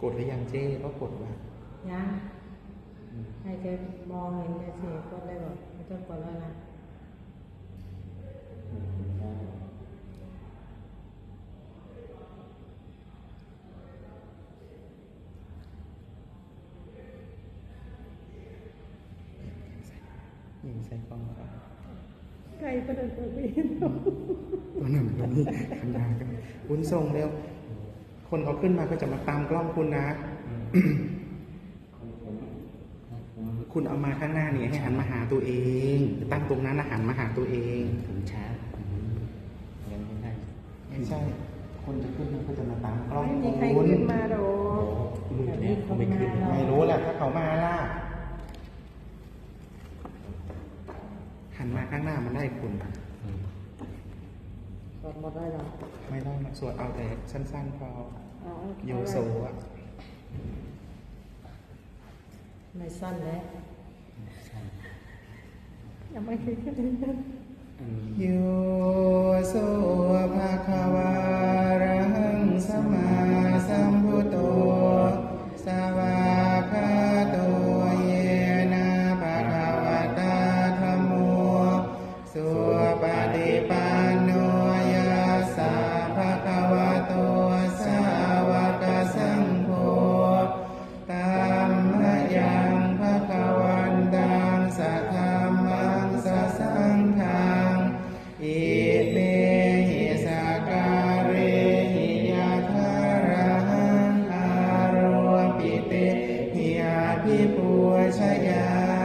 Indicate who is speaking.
Speaker 1: กดหรือยังเจ้ก็กดว่า
Speaker 2: ยังให้แกมองเห็นเฉยๆกดเลยบอกไม่ต้องกดแล้วนะ
Speaker 1: ยิงใส่กล้องก่อน
Speaker 2: ไก่ประเดิดตัวเอง
Speaker 1: ตัวหนึ่งตัวนี้ขนาดกันคุณส่งเร็ว คนเขาขึ้นมาก็จะมาตามกล้องคุณนะ คุณเอามาข้างหน้านี่ให้หันมาหาตัวเอง ตั้งตรงนั้นนะหันมาหาตัวเอง
Speaker 3: ถึงช้ายังไม่ได้
Speaker 1: ไม่ใช่ คนจะขึ้นมาก็จะมาตามกล้อง
Speaker 2: ไม่มีใคร
Speaker 1: คุณ
Speaker 2: ขึ้นมาหรอก
Speaker 3: ลูก
Speaker 2: แบบ
Speaker 3: เนี่
Speaker 2: นี้
Speaker 3: ย
Speaker 2: ค
Speaker 3: เขา
Speaker 2: น
Speaker 3: ไม่
Speaker 2: มา
Speaker 3: ขึ้น
Speaker 2: หรอก
Speaker 1: ไม่รู้แหละถ้าเขามาล่ะหันมาข้างหน้ามันได้คุณ
Speaker 3: อืม
Speaker 2: กดหมดได้หรอ
Speaker 1: ไม่ต้องสวดเอาแต่สั้นๆพอ
Speaker 2: เอา
Speaker 1: โยโซอะ
Speaker 2: ไม่สั้นแล้ว
Speaker 3: ใช่
Speaker 2: ยังไม่เคยขึ้น พิป่ว
Speaker 3: ยชา
Speaker 1: ยา